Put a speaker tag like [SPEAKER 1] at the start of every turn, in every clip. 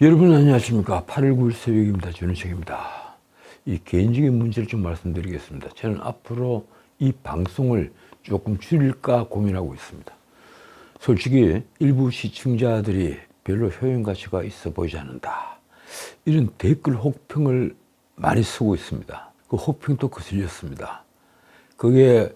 [SPEAKER 1] 여러분 안녕하십니까. 8월 9일 새벽입니다. 전우책입니다. 이 개인적인 문제를 좀 말씀드리겠습니다. 저는 앞으로 이 방송을 조금 줄일까 고민하고 있습니다. 솔직히 일부 시청자들이 별로 효용 가치가 있어 보이지 않는다. 이런 댓글 혹평을 많이 쓰고 있습니다. 그 혹평도 거슬렸습니다. 그게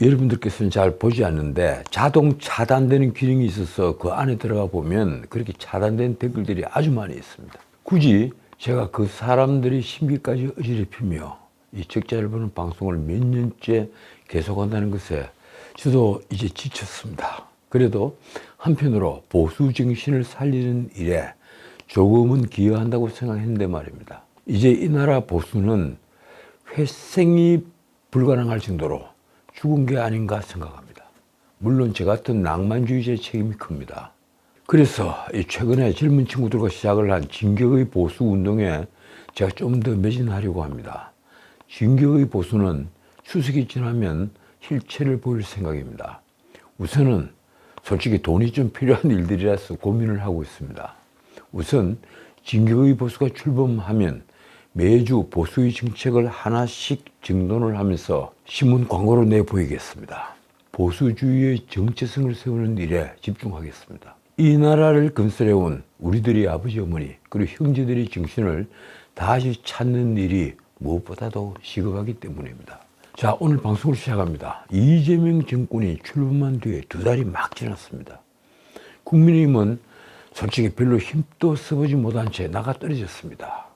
[SPEAKER 1] 여러분들께서는 잘 보지 않는데 자동 차단되는 기능이 있어서 그 안에 들어가 보면 그렇게 차단된 댓글들이 아주 많이 있습니다. 굳이 제가 그 사람들이 심기까지 어지럽히며 이 적자를 보는 방송을 몇 년째 계속한다는 것에 저도 이제 지쳤습니다. 그래도 한편으로 보수 정신을 살리는 일에 조금은 기여한다고 생각했는데 말입니다. 이제 이 나라 보수는 회생이 불가능할 정도로 죽은 게 아닌가 생각합니다. 물론 저 같은 낭만주의자의 책임이 큽니다. 그래서 이 최근에 젊은 친구들과 시작을 한 진격의 보수 운동에 제가 좀 더 매진하려고 합니다. 진격의 보수는 추석이 지나면 실체를 보일 생각입니다. 우선은 솔직히 돈이 좀 필요한 일들이라서 고민을 하고 있습니다. 우선 진격의 보수가 출범하면 매주 보수의 정책을 하나씩 정돈을 하면서 신문 광고로 내보이겠습니다. 보수주의의 정체성을 세우는 일에 집중하겠습니다. 이 나라를 건설해온 우리들의 아버지 어머니 그리고 형제들의 정신을 다시 찾는 일이 무엇보다도 시급하기 때문입니다. 자 오늘 방송을 시작합니다. 이재명 정권이 출범한 뒤에 두 달이 막 지났습니다. 국민의힘은 솔직히 별로 힘도 써보지 못한 채 나가 떨어졌습니다.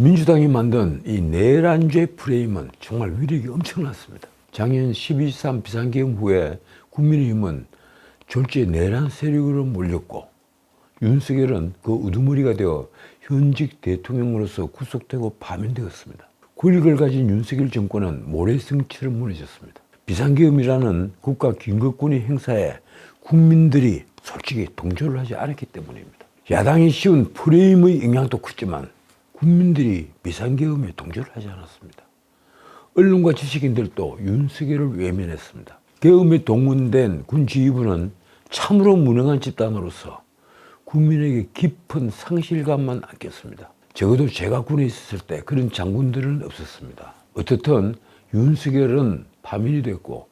[SPEAKER 1] 민주당이 만든 이 내란죄 프레임은 정말 위력이 엄청났습니다. 작년 12.3 비상계엄 후에 국민의힘은 졸지에 내란 세력으로 몰렸고 윤석열은 그 우두머리가 되어 현직 대통령으로서 구속되고 파면되었습니다. 권력을 가진 윤석열 정권은 모래성처럼 무너졌습니다. 비상계엄이라는 국가 긴급군의 행사에 국민들이 솔직히 동조를 하지 않았기 때문입니다. 야당이 씌운 프레임의 영향도 컸지만 국민들이 비상계엄에 동조를 하지 않았습니다. 언론과 지식인들도 윤석열을 외면했습니다. 계엄에 동원된 군 지휘부는 참으로 무능한 집단으로서 국민에게 깊은 상실감만 안겼습니다. 적어도 제가 군에 있었을 때 그런 장군들은 없었습니다. 어떻든 윤석열은 파면이 됐고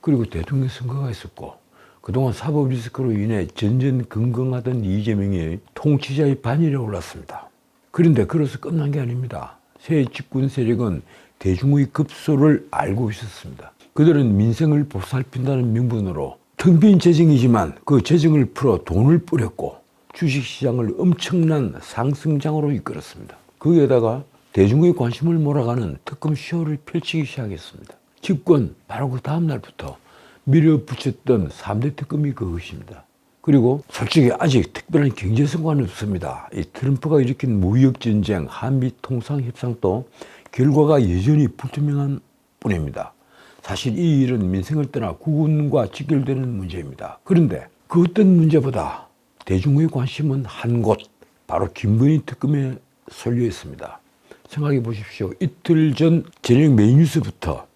[SPEAKER 1] 그리고 대통령 선거가 있었고 그동안 사법 리스크로 인해 전전긍긍하던 이재명이 통치자의 반열에 올랐습니다. 그런데 그래서 끝난 게 아닙니다. 새 집권 세력은 대중의 급소를 알고 있었습니다. 그들은 민생을 보살핀다는 명분으로 텅 빈 재정이지만 그 재정을 풀어 돈을 뿌렸고 주식시장을 엄청난 상승장으로 이끌었습니다. 거기에다가 대중의 관심을 몰아가는 특검 쇼를 펼치기 시작했습니다. 집권 바로 그 다음 날부터 밀어붙였던 3대 특검이 그것입니다. 그리고 솔직히 아직 특별한 경제 성과는 없습니다. 이 트럼프가 일으킨 무역 전쟁, 한미 통상 협상도 결과가 여전히 불투명한 뿐입니다. 사실 이 일은 민생을 떠나 국군과 직결되는 문제입니다. 그런데 그 어떤 문제보다 대중의 관심은 한 곳, 바로 김건희 특검에 쏠려 있습니다. 생각해 보십시오. 이틀 전 저녁 메인뉴스부터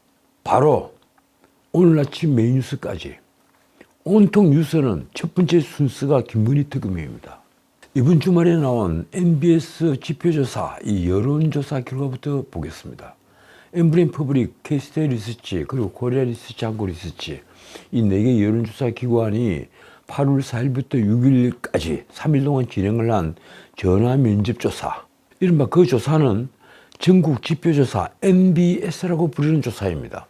[SPEAKER 1] 바로 오늘 아침 메인뉴스까지 온통 뉴스는 첫 번째 순서가 김건희 특검입니다. 이번 주말에 나온 MBS 지표조사, 이 여론조사 결과부터 보겠습니다. 엠브레인 퍼블릭, 케이스테 리서치, 그리고 코리아 리서치, 한국 리서치 이 네 개 여론조사 기관이 8월 4일부터 6일까지 3일 동안 진행을 한 전화 면접 조사. 이른바 그 조사는 전국 지표조사 NBS라고 부르는 조사입니다.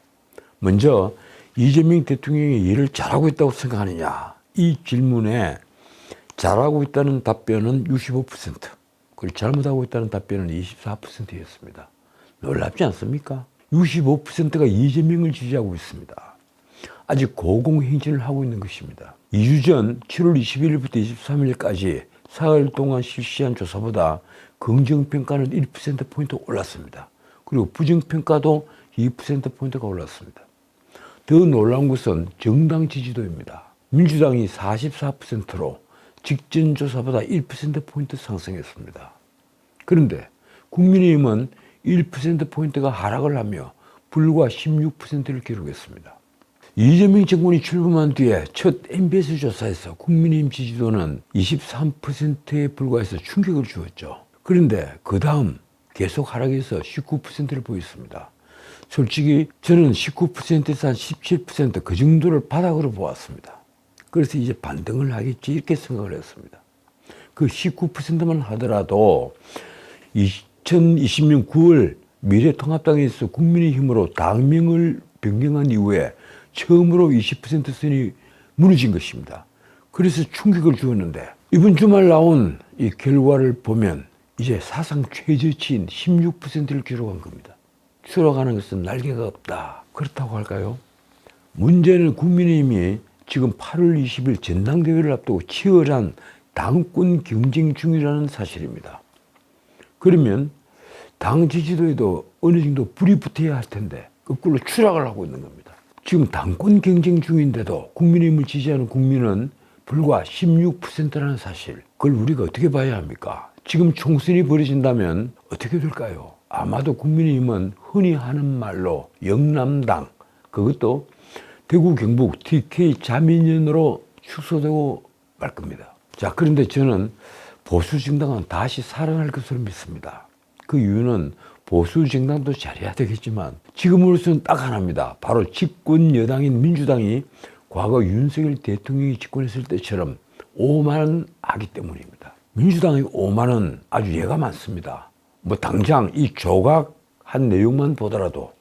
[SPEAKER 1] 먼저 이재명 대통령이 일을 잘하고 있다고 생각하느냐 이 질문에 잘하고 있다는 답변은 65% 그리고 잘못하고 있다는 답변은 24%였습니다. 놀랍지 않습니까? 65%가 이재명을 지지하고 있습니다. 아직 고공행진을 하고 있는 것입니다. 2주 전 7월 21일부터 23일까지 사흘 동안 실시한 조사보다 긍정평가는 1%포인트 올랐습니다. 그리고 부정평가도 2%포인트가 올랐습니다. 더 놀라운 것은 정당 지지도입니다. 민주당이 44%로 직전 조사보다 1%포인트 상승했습니다. 그런데 국민의힘은 1%포인트가 하락을 하며 불과 16%를 기록했습니다. 이재명 정권이 출범한 뒤에 첫 MBS 조사에서 국민의힘 지지도는 23%에 불과해서 충격을 주었죠. 그런데 그 다음 계속 하락해서 19%를 보였습니다. 솔직히 저는 19%에서 한 17%그 정도를 바닥으로 보았습니다. 그래서 이제 반등을 하겠지 이렇게 생각을 했습니다. 그 19%만 하더라도 2020년 9월 미래통합당에서 국민의힘으로 당명을 변경한 이후에 처음으로 20% 선이 무너진 것입니다. 그래서 충격을 주었는데 이번 주말 나온 이 결과를 보면 이제 사상 최저치인 16%를 기록한 겁니다. 추락하는 것은 날개가 없다. 그렇다고 할까요? 문제는 국민의힘이 지금 8월 20일 전당대회를 앞두고 치열한 당권 경쟁 중이라는 사실입니다. 그러면 당 지지도에도 어느 정도 불이 붙어야 할 텐데 거꾸로 추락을 하고 있는 겁니다. 지금 당권 경쟁 중인데도 국민의힘을 지지하는 국민은 불과 16%라는 사실. 그걸 우리가 어떻게 봐야 합니까? 지금 총선이 벌어진다면 어떻게 될까요? 아마도 국민의힘은 흔히 하는 말로 영남당, 그것도 대구 경북 TK 자민련으로 축소되고 말 겁니다. 자, 그런데 저는 보수 정당은 다시 살아날 것으로 믿습니다. 그 이유는 보수 정당도 잘해야 되겠지만 지금으로서는 딱 하나입니다. 바로 집권 여당인 민주당이 과거 윤석열 대통령이 집권했을 때처럼 오만하기 때문입니다. 민주당의 오만은 아주 예가 많습니다. 뭐 당장 이 조각 한 내용만 보더라도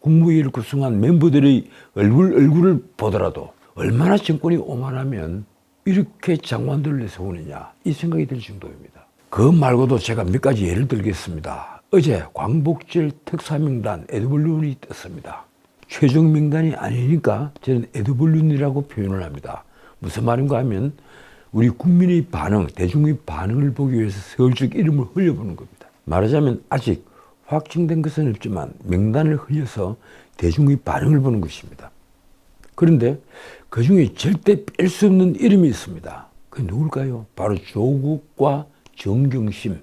[SPEAKER 1] 국무회의를 구성한 멤버들의 얼굴 얼굴을 보더라도 얼마나 정권이 오만하면 이렇게 장관들을 내세우느냐 이 생각이 들 정도입니다. 그 말고도 제가 몇 가지 예를 들겠습니다. 어제 광복절 특사명단 에드벌룬이 떴습니다. 최종 명단이 아니니까 저는 에드벌룬이라고 표현을 합니다. 무슨 말인가 하면 우리 국민의 반응, 대중의 반응을 보기 위해서 서울적 이름을 흘려보는 겁니다. 말하자면 아직 확정된 것은 없지만 명단을 흘려서 대중의 반응을 보는 것입니다. 그런데 그 중에 절대 뺄 수 없는 이름이 있습니다. 그 누굴까요? 바로 조국과 정경심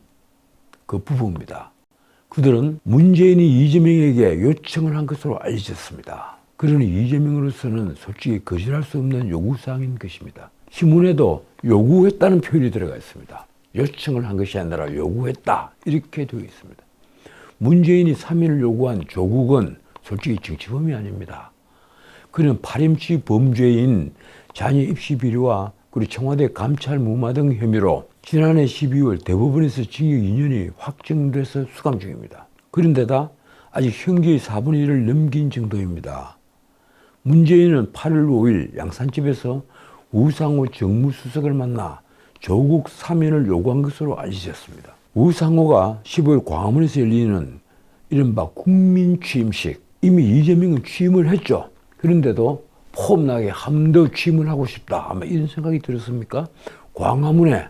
[SPEAKER 1] 그 부부입니다. 그들은 문재인이 이재명에게 요청을 한 것으로 알려졌습니다. 그러니 이재명으로서는 솔직히 거절할 수 없는 요구사항인 것입니다. 신문에도 요구했다는 표현이 들어가 있습니다. 요청을 한 것이 아니라 요구했다. 이렇게 되어 있습니다. 문재인이 3일을 요구한 조국은 솔직히 정치범이 아닙니다. 그는 파렴치 범죄인 자녀 입시 비리와 그리고 청와대 감찰 무마 등 혐의로 지난해 12월 대법원에서 징역 2년이 확정돼서 수감 중입니다. 그런데다 아직 형기의 4분의 1을 넘긴 정도입니다. 문재인은 8월 5일 양산집에서 우상호 정무수석을 만나 조국 사면을 요구한 것으로 알려졌습니다. 우상호가 15일 광화문에서 열리는 이른바 국민 취임식 이미 이재명은 취임을 했죠. 그런데도 폼나게 한더 취임을 하고 싶다. 아마 이런 생각이 들었습니까? 광화문에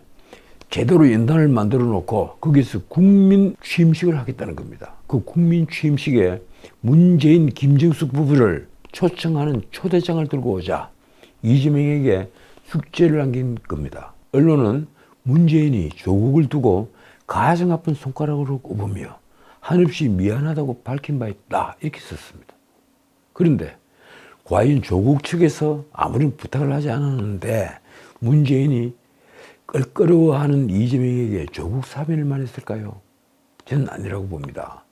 [SPEAKER 1] 제대로 연단을 만들어 놓고 거기서 국민 취임식을 하겠다는 겁니다. 그 국민 취임식에 문재인, 김정숙 부부를 초청하는 초대장을 들고 오자 이재명에게 숙제를 남긴 겁니다. 언론은 문재인이 조국을 두고 가장 아픈 손가락으로 꼽으며 한없이 미안하다고 밝힌 바 있다 이렇게 썼습니다. 그런데 과연 조국 측에서 아무런 부탁을 하지 않았는데 문재인이 껄끄러워하는 이재명에게 조국 사면을 말했을까요? 저는 아니라고 봅니다.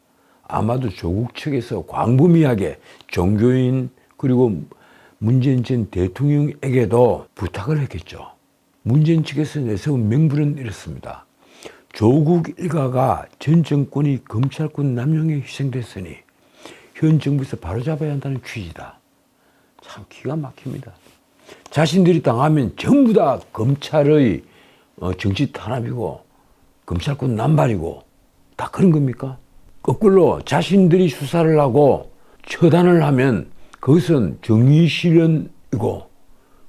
[SPEAKER 1] 아마도 조국 측에서 광범위하게 종교인 그리고 문재인 전 대통령에게도 부탁을 했겠죠. 문재인 측에서 내세운 명분은 이렇습니다. 조국 일가가 전 정권이 검찰권 남용에 희생됐으니 현 정부에서 바로잡아야 한다는 취지다. 참 기가 막힙니다. 자신들이 당하면 전부 다 검찰의 어, 정치 탄압이고 검찰권 남발이고 다 그런 겁니까? 거꾸로 자신들이 수사를 하고 처단을 하면 그것은 정의 실현이고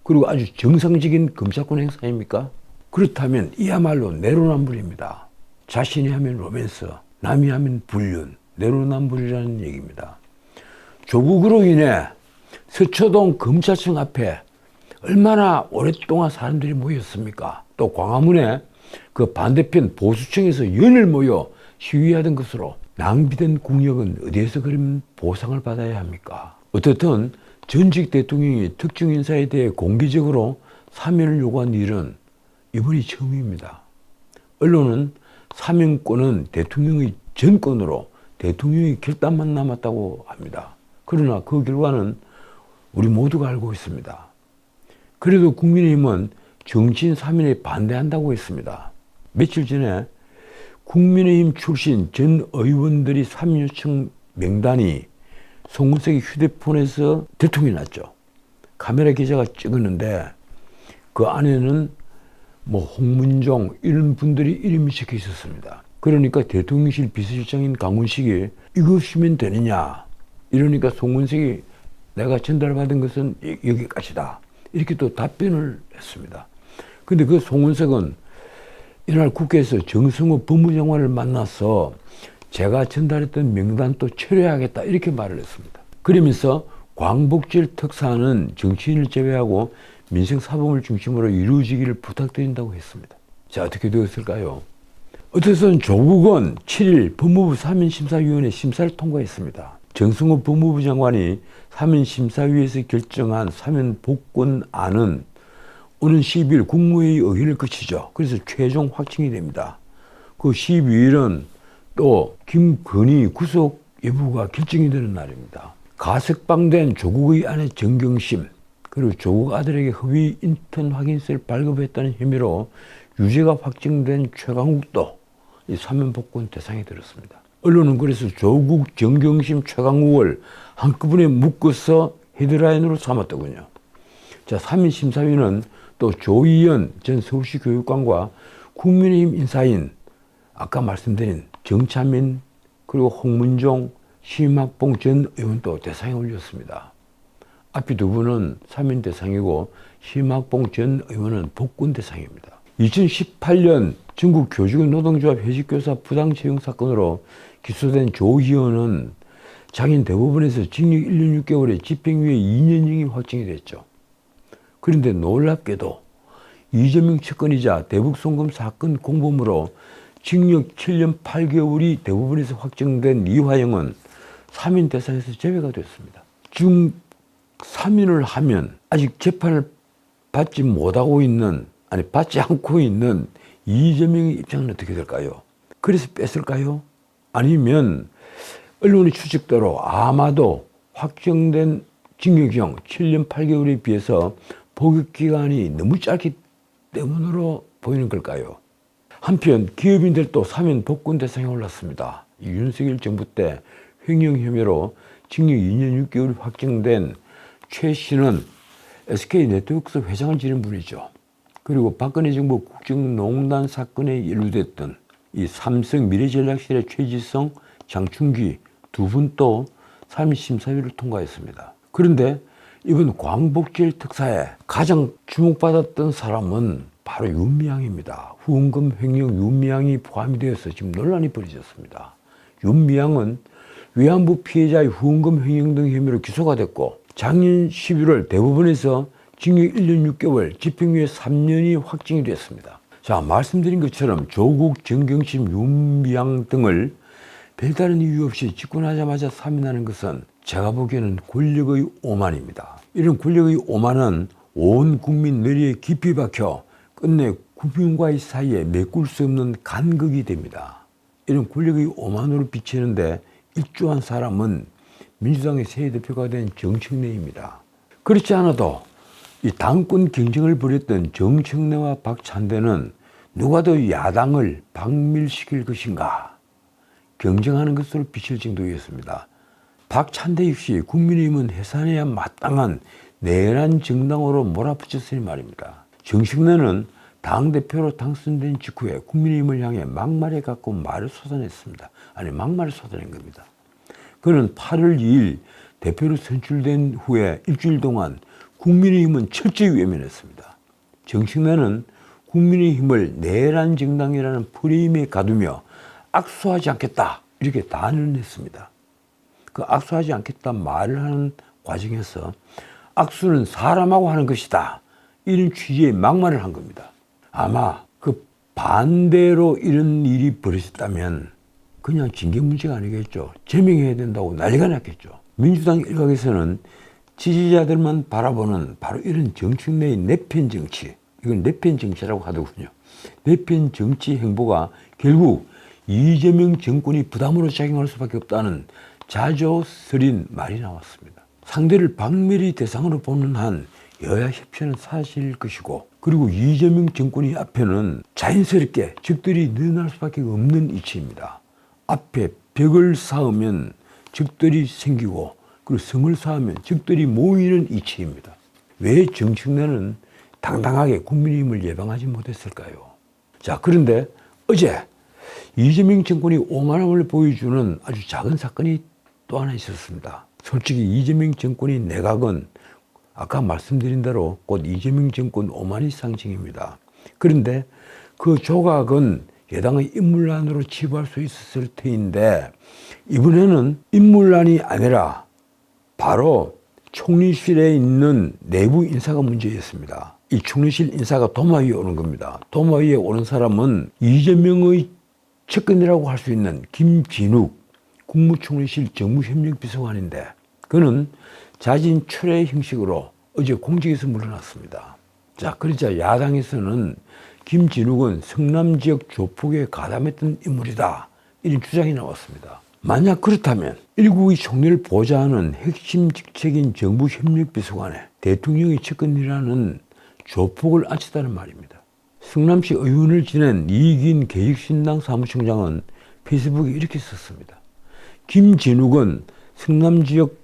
[SPEAKER 1] 그리고 아주 정상적인 검찰권 행사입니까? 그렇다면 이야말로 내로남불입니다. 자신이 하면 로맨스, 남이 하면 불륜, 내로남불이라는 얘기입니다. 조국으로 인해 서초동 검찰청 앞에 얼마나 오랫동안 사람들이 모였습니까? 또 광화문에 그 반대편 보수층에서 연을 모여 시위하던 것으로 낭비된 국력은 어디에서 그럼 보상을 받아야 합니까? 어떻든 전직 대통령이 특정 인사에 대해 공개적으로 사면을 요구한 일은 이번이 처음입니다. 언론은 사면권은 대통령의 전권으로 대통령의 결단만 남았다고 합니다. 그러나 그 결과는 우리 모두가 알고 있습니다. 그래도 국민의힘은 정치인 사면에 반대한다고 했습니다. 며칠 전에 국민의힘 출신 전 의원들이 사면 요청 명단이 송문석의 휴대폰에서 대통령이 났죠. 카메라 기자가 찍었는데 그 안에는 뭐 홍문종 이런 분들이 이름이 적혀 있었습니다. 그러니까 대통령실 비서실장인 강훈식이 이거 쓰면 되느냐 이러니까 송문석이 내가 전달받은 것은 이- 여기까지다 이렇게 또 답변을 했습니다. 근데 그 송문석은 이날 국회에서 정성호 법무장관을 만나서 제가 전달했던 명단 또 철회하겠다 이렇게 말을 했습니다. 그러면서 광복절 특사는 정치인을 제외하고 민생사범을 중심으로 이루어지기를 부탁드린다고 했습니다. 자 어떻게 되었을까요? 어쨌든 조국은 7일 법무부 사면심사위원회 심사를 통과했습니다. 정승호 법무부 장관이 사면심사위에서 결정한 사면 복권안은 오는 12일 국무회의 의회를 거치죠. 그래서 최종 확정이 됩니다. 그 12일은 또 김건희 구속 여부가 결정이 되는 날입니다. 가석방된 조국의 아내 정경심 그리고 조국 아들에게 허위 인턴 확인서를 발급했다는 혐의로 유죄가 확정된 최강욱도 이 사면 복권 대상에 들었습니다. 언론은 그래서 조국, 정경심, 최강욱을 한꺼번에 묶어서 헤드라인으로 삼았더군요. 자, 3인 심사위는 또 조희연 전 서울시 교육감과 국민의힘 인사인 아까 말씀드린 정차민 그리고 홍문종, 심학봉 전 의원도 대상에 올렸습니다. 앞이 두 분은 3인 대상이고 심학봉 전 의원은 복권 대상입니다. 2018년 전국 교직원 노동조합 회식교사 부당채용 사건으로 기소된 조희연은 장인 대법원에서 징역 1년 6개월에 집행유예 2년형이 확정이 됐죠. 그런데 놀랍게도 이재명 측근이자 대북송금 사건 공범으로 징역 7년 8개월이 대법원에서 확정된 이화영은 3인 대상에서 제외가 됐습니다. 지금 3인을 하면 아직 재판을 받지 못하고 있는 아니 받지 않고 있는 이재명의 입장은 어떻게 될까요? 그래서 뺐을까요? 아니면 언론의 추측대로 아마도 확정된 징역형 7년 8개월에 비해서 복역 기간이 너무 짧기 때문으로 보이는 걸까요? 한편 기업인들도 사면 복권 대상에 올랐습니다. 이 윤석열 정부 때 횡령 혐의로 징역 2년 6개월이 확정된 최 씨는 SK 네트워크스 회장을 지낸 분이죠. 그리고 박근혜 정부 국정농단 사건에 연루됐던 이 삼성 미래전략실의 최지성, 장충기 두 분도 사면심사위를 통과했습니다. 그런데 이번 광복절 특사에 가장 주목받았던 사람은 바로 윤미향입니다. 후원금 횡령 윤미향이 포함이 되어서 지금 논란이 벌어졌습니다. 윤미향은 위안부 피해자의 후원금 횡령 등 혐의로 기소가 됐고 작년 11월 대법원에서 징역 1년 6개월, 집행유예 3년이 확정이 됐습니다. 자, 말씀드린 것처럼 조국, 정경심, 윤미향 등을 별다른 이유 없이 집권하자마자 사면하는 것은 제가 보기에는 권력의 오만입니다. 이런 권력의 오만은 온 국민 뇌리에 깊이 박혀 끝내 국민과의 사이에 메꿀 수 없는 간극이 됩니다. 이런 권력의 오만으로 비치는데 일조한 사람은 민주당의 새 대표가 된 정청래입니다. 그렇지 않아도 이 당권 경쟁을 벌였던 정청래와 박찬대는 누가 더 야당을 박밀시킬 것인가 경쟁하는 것으로 비칠 정도였습니다. 박찬대 역시 국민의힘은 해산해야 마땅한 내란 정당으로 몰아붙였으니 말입니다. 정청래는 당대표로 당선된 직후에 국민의힘을 향해 막말에 가까운 말을 쏟아냈습니다. 아니 막말을 쏟아낸 겁니다. 그는 8월 2일 대표로 선출된 후에 일주일 동안 국민의힘은 철저히 외면했습니다. 정청래는 국민의힘을 내란 정당이라는 프레임에 가두며 악수하지 않겠다 이렇게 단언 했습니다. 그 악수하지 않겠다 말을 하는 과정에서 악수는 사람하고 하는 것이다 이런 취지의 막말을 한 겁니다. 아마 그 반대로 이런 일이 벌어졌다면 그냥 징계 문제가 아니겠죠. 제명해야 된다고 난리가 났겠죠. 민주당 일각에서는 지지자들만 바라보는 바로 이런 정책 내의 내편 정치, 이건 내편 정치라고 하더군요. 내편 정치 행보가 결국 이재명 정권이 부담으로 작용할 수밖에 없다는 자조 스린 말이 나왔습니다. 상대를 박멸히 대상으로 보는 한 여야 협치는 사실일 것이고 그리고 이재명 정권이 앞에는 자연스럽게 적들이 늘어날 수밖에 없는 이치입니다. 앞에 벽을 쌓으면 적들이 생기고 그리고 성을 쌓으면 적들이 모이는 이치입니다. 왜 정치인은 당당하게 국민의힘을 예방하지 못했을까요? 자 그런데 어제 이재명 정권이 오만함을 보여주는 아주 작은 사건이 또 하나 있었습니다. 솔직히 이재명 정권이 내각은 아까 말씀드린 대로 곧 이재명 정권 오만이 상징입니다. 그런데 그 조각은 여당의 인물난으로 치부할 수 있었을 터인데 이번에는 인물난이 아니라 바로 총리실에 있는 내부 인사가 문제였습니다. 이 총리실 인사가 도마 위에 오는 겁니다. 도마 위에 오는 사람은 이재명의 측근이라고 할 수 있는 김진욱 국무총리실 정무협력비서관인데 그는 자진 철회 형식으로 어제 공직에서 물러났습니다. 자, 그러자 야당에서는 김진욱은 성남 지역 조폭에 가담했던 인물이다. 이런 주장이 나왔습니다. 만약 그렇다면 일국의 총리를 보좌하는 핵심 직책인 정부 협력비서관에 대통령의 측근이라는 조폭을 앉혔다는 말입니다. 성남시 의원을 지낸 이긴 개혁신당 사무총장은 페이스북에 이렇게 썼습니다. 김진욱은 성남 지역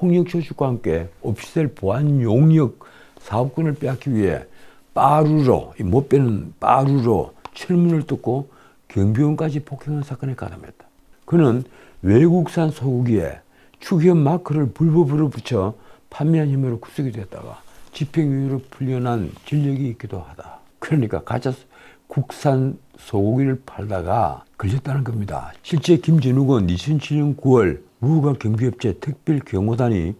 [SPEAKER 1] 폭력 조직과 함께 오피스텔 보안 용역 사업권을 빼앗기 위해 빠루로 못 빼는 빠루로 철문을 뚫고 경비원까지 폭행한 사건에 가담했다. 그는 외국산 소고기에 축현 마크를 불법으로 붙여 판매한 혐의로 구속이 됐다가 집행유예로 풀려난 진력이 있기도 하다. 그러니까 가짜 국산 소고기를 팔다가 걸렸다는 겁니다. 실제 김진욱은 2007년 9월 무허가 경비업체 특별 경호단이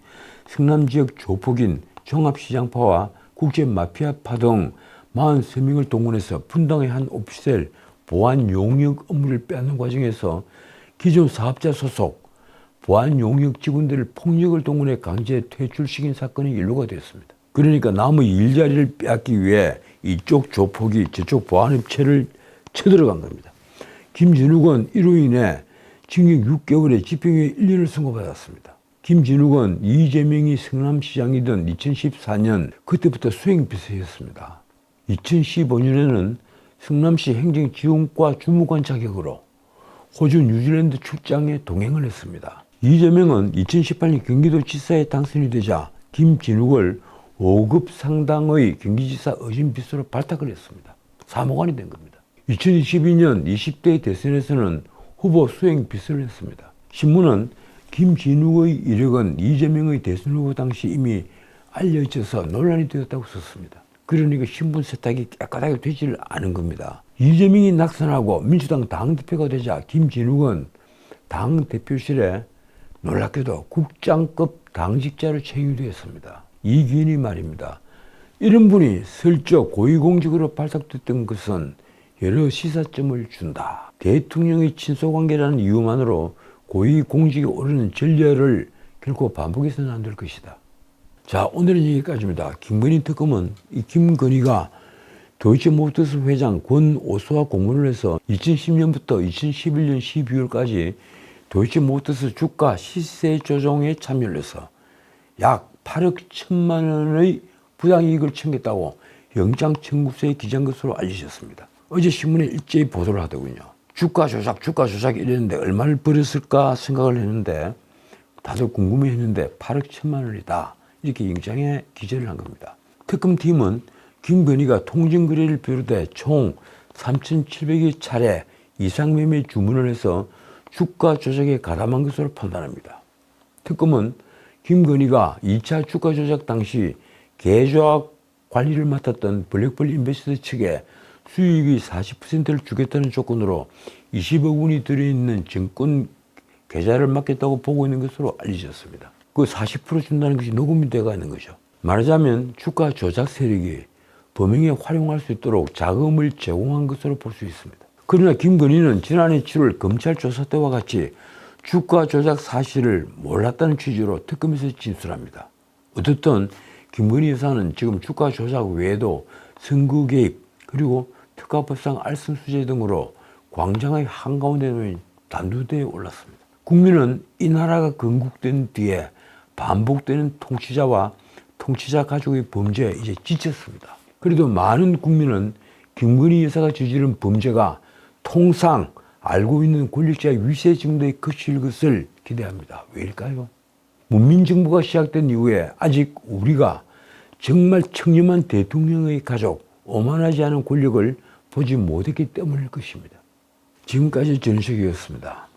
[SPEAKER 1] 성남 지역 조폭인 종합시장파와 국제 마피아파 등 43명을 동원해서 분당의 한 오피스텔 보안 용역 업무를 빼앗는 과정에서 기존 사업자 소속 보안 용역 직원들을 폭력을 동원해 강제 퇴출시킨 사건이 일로가 됐습니다. 그러니까 남의 일자리를 빼앗기 위해 이쪽 조폭이 저쪽 보안업체를 쳐들어간 겁니다. 김진욱은 이로 인해 징역 6개월에 집행유예 1년을 선고받았습니다. 김진욱은 이재명이 성남시장이던 2014년 그때부터 수행비서였습니다. 2015년에는 성남시 행정지원과 주무관 자격으로 호주 뉴질랜드 출장에 동행을 했습니다. 이재명은 2018년 경기도지사에 당선이 되자 김진욱을 5급 상당의 경기지사 의진비서로 발탁을 했습니다. 사무관이 된 겁니다. 2022년 20대 대선에서는 후보 수행 비서를 했습니다. 신문은 김진욱의 이력은 이재명의 대선 후보 당시 이미 알려져서 논란이 되었다고 썼습니다. 그러니까 신분 세탁이 깨끗하게 되지를 않은 겁니다. 이재명이 낙선하고 민주당 당대표가 되자 김진욱은 당대표실에 놀랍게도 국장급 당직자로 채용되었습니다. 이기인이 말입니다. 이런 분이 슬쩍 고위공직으로 발탁됐던 것은 여러 시사점을 준다. 대통령의 친소관계라는 이유만으로 고위공직에 오르는 전례를 결코 반복해서는 안 될 것이다. 자, 오늘은 여기까지입니다. 김건희 특검은 이 김건희가 도이치모터스 회장 권오수와 공문을 해서 2010년부터 2011년 12월까지 도이치모터스 주가 시세 조정에 참여를 해서 약 8억 1천만 원의 부당이익을 챙겼다고 영장 청구서에 기재한 것으로 알려졌습니다. 어제 신문에 일제히 보도를 하더군요. 주가 조작, 주가 조작 이랬는데 얼마를 벌었을까 생각을 했는데 다들 궁금해 했는데 8억 1천만 원이다. 이렇게 영장에 기재를 한 겁니다. 특검팀은 김건희가 통진거래를 비롯해 총 3,700여 차례 이상 매매 주문을 해서 주가 조작에 가담한 것으로 판단합니다. 특검은 김건희가 2차 주가 조작 당시 계좌 관리를 맡았던 블랙펄 인베스트 측에 수익의 40%를 주겠다는 조건으로 20억 원이 들어있는 증권 계좌를 맡겠다고 보고 있는 것으로 알려졌습니다. 그 40% 준다는 것이 녹음이 있는 거죠. 말하자면 주가 조작 세력이 범행에 활용할 수 있도록 자금을 제공한 것으로 볼 수 있습니다. 그러나 김건희는 지난해 7월 검찰 조사 때와 같이 주가 조작 사실을 몰랐다는 취지로 특검에서 진술합니다. 어떻든 김건희 여사는 지금 주가 조작 외에도 선거 개입 그리고 특가법상 알선 수재 등으로 광장의 한가운데 놓인 단두대에 올랐습니다. 국민은 이 나라가 건국된 뒤에 반복되는 통치자와 통치자 가족의 범죄에 이제 지쳤습니다. 그래도 많은 국민은 김건희 여사가 저지른 범죄가 통상 알고 있는 권력자의 위세 정도에 그칠 것을 기대합니다. 왜일까요? 문민정부가 시작된 이후에 아직 우리가 정말 청렴한 대통령의 가족, 오만하지 않은 권력을 보지 못했기 때문일 것입니다. 지금까지 전식이었습니다.